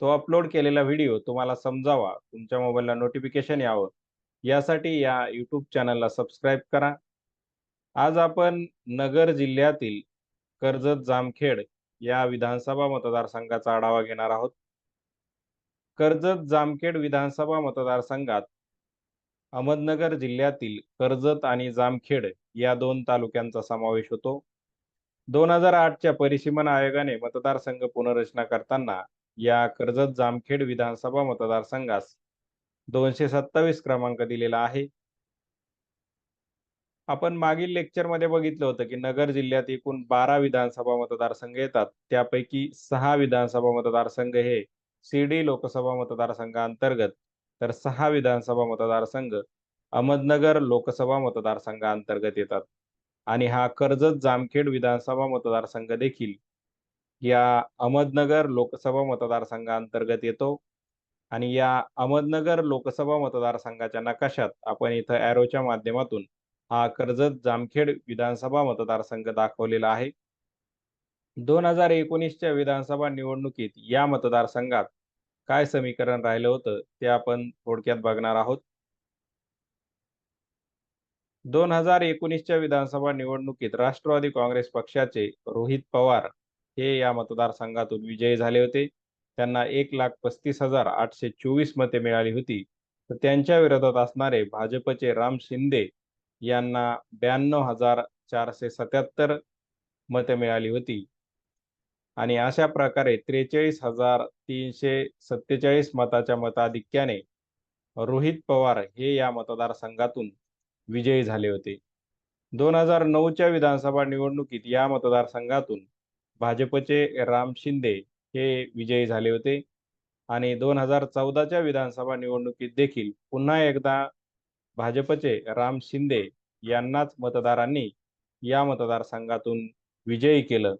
तो अपलोड केलेला व्हिडिओ तुम्हाला समजावा, तुमच्या मोबाईलला नोटिफिकेशन यावं, यासाठी या यूट्यूब चॅनलला सबस्क्राईब करा. आज आपण नगर जिल्ह्यातील कर्जत-जामखेड या विधानसभा मतदारसंघाचा आढावा घेणार आहोत. कर्जत-जामखेड विधानसभा मतदारसंघात अहमदनगर जिल्ह्यातील कर्जत आणि जामखेड या दोन तालुक्यांचा समावेश होतो. 2008च्या परिसीमन आयोगाने मतदारसंघ पुनर्रचना करताना या कर्जत-जामखेड विधानसभा मतदारसंघास 227 क्रमांक दिलेला आहे. आपण मागील लेक्चरमध्ये बघितलं होतं की नगर जिल्ह्यात एकूण 12 विधानसभा मतदारसंघ येतात. त्यापैकी सहा विधानसभा मतदारसंघ हे शिर्डी लोकसभा मतदारसंघाअंतर्गत तर सहा विधानसभा मतदारसंघ अहमदनगर लोकसभा मतदारसंघाअंतर्गत येतात आणि हा कर्जत-जामखेड विधानसभा मतदारसंघ देखील या अहमदनगर लोकसभा मतदारसंघाअंतर्गत येतो आणि या अहमदनगर लोकसभा मतदारसंघाच्या नकाशात आपण इथं ॲरोच्या माध्यमातून हा कर्जत-जामखेड विधानसभा मतदारसंघ दाखवलेला आहे. 2019च्या विधानसभा निवडणुकीत या मतदारसंघात काय समीकरण राहिलं होतं ते आपण थोडक्यात बघणार आहोत. 2019च्या विधानसभा निवडणुकीत राष्ट्रवादी काँग्रेस पक्षाचे रोहित पवार हे या मतदारसंघातून विजयी झाले होते. त्यांना 1,35,824 मते मिळाली होती. तर त्यांच्या विरोधात असणारे भाजपचे राम शिंदे यांना 92,477 मते मिळाली होती. आणि अशा प्रकारे 43,347 मताच्या मताधिक्याने रोहित पवार हे या मतदारसंघातून विजयी झाले होते. 2009च्या विधानसभा निवडणुकीत या मतदारसंघातून भाजपचे राम शिंदे हे विजयी झाले होते आणि 2014च्या विधानसभा निवडणुकीत देखील पुन्हा एकदा भाजपचे राम शिंदे यांनाच मतदारांनी या मतदारसंघातून विजयी केलं.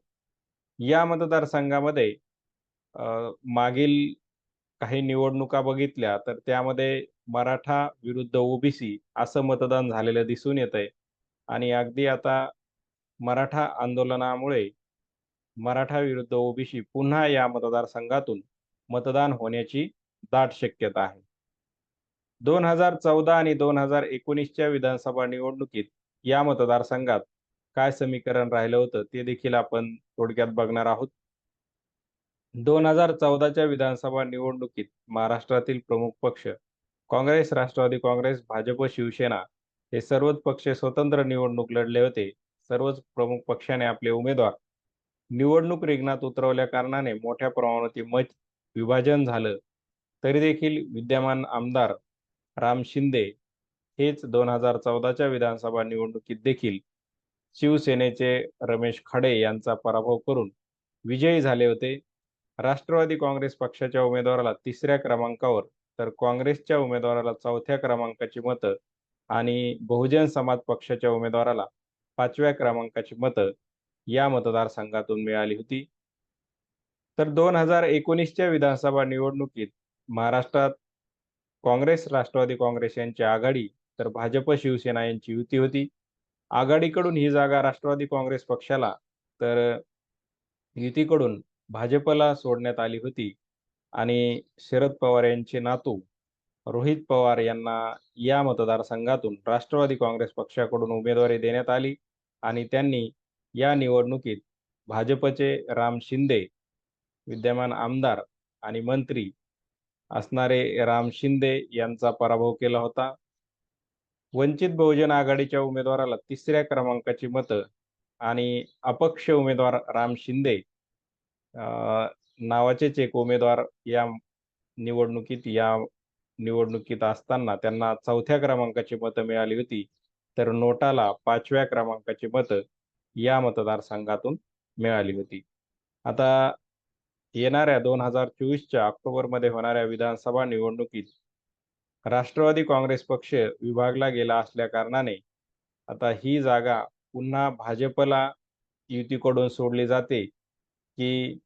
या मतदारसंघामध्ये मागील काही निवडणुका बघितल्या तर त्यामध्ये मराठा विरुद्ध ओबीसी असं मतदान झालेलं दिसून येतंय आणि अगदी आता मराठा आंदोलनामुळे मराठा विरुद्ध ओबीसी पुन्हा या मतदारसंघातून मतदान होण्याची दाट शक्यता आहे. 2014 आणि 2019च्या विधानसभा निवडणुकीत या मतदारसंघात काय समीकरण राहिलं होतं ते देखील आपण थोडक्यात बघणार आहोत. 2014च्या विधानसभा निवडणुकीत महाराष्ट्रातील प्रमुख पक्ष काँग्रेस, राष्ट्रवादी काँग्रेस, भाजप, शिवसेना हे सर्वच पक्ष स्वतंत्र निवडणूक लढले होते. सर्वच प्रमुख पक्षाने आपले उमेदवार निवडणूक रिंगणात उतरवल्या कारणाने मोठ्या प्रमाणात मत विभाजन झालं. तरी देखील विद्यमान आमदार राम शिंदे हेच 2014च्या विधानसभा निवडणुकीत देखील शिवसेनेचे रमेश खाडे यांचा पराभव करून विजयी झाले होते. राष्ट्रवादी काँग्रेस पक्षाच्या उमेदवाराला तिसऱ्या क्रमांकावर तर काँग्रेसच्या उमेदवाराला चौथ्या क्रमांकाची मतं आणि बहुजन समाज पक्षाच्या उमेदवाराला पाचव्या क्रमांकाची मतं या मतदारसंघातून मिळाली होती. तर 2019च्या विधानसभा निवडणुकीत महाराष्ट्रात काँग्रेस, राष्ट्रवादी काँग्रेस यांची आघाडी तर भाजप, शिवसेना यांची युती होती. आघाडीकडून ही जागा राष्ट्रवादी काँग्रेस पक्षाला तर युतीकडून भाजपला सोडण्यात आली होती आणि शरद पवार यांचे नातू रोहित पवार यांना या मतदारसंघातून राष्ट्रवादी काँग्रेस पक्षाकडून उमेदवारी देण्यात आली आणि त्यांनी या निवडणुकीत भाजपचे राम शिंदे विद्यमान आमदार आणि मंत्री असणारे राम शिंदे यांचा पराभव केला होता. वंचित बहुजन आघाडीच्या उमेदवाराला तिसऱ्या क्रमांकाची मतं आणि अपक्ष उमेदवार राम शिंदे नावाचेच एक उमेदवार या निवडणुकीत या निवडणुकीत असताना त्यांना चौथ्या क्रमांकाची मतं मिळाली होती. तर नोटाला पाचव्या क्रमांकाची मतं या मतदारसंघातून मिळाली होती. आता येणाऱ्या 2024च्या ऑक्टोबरमध्ये होणाऱ्या विधानसभा निवडणुकीत राष्ट्रवादी काँग्रेस पक्ष विभागला गेला असल्या कारणाने आता ही जागा पुन्हा भाजपला युतीकडून सोडली जाते की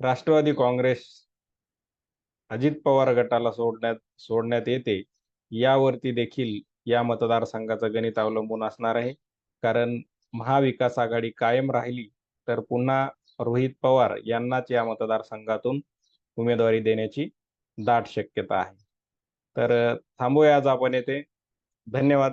राष्ट्रवादी काँग्रेस अजित पवार गटाला सोडण्यात सोडण्यात येते यावरती देखील या मतदारसंघाचं गणित अवलंबून असणार आहे कारण महाविकास आघाडी कायम राहिली तर पुन्हा रोहित पवार यांनाच या मतदारसंघातून उमेदवारी देण्याची दाट शक्यता आहे. तर थांबूया आज आपण येथे. धन्यवाद.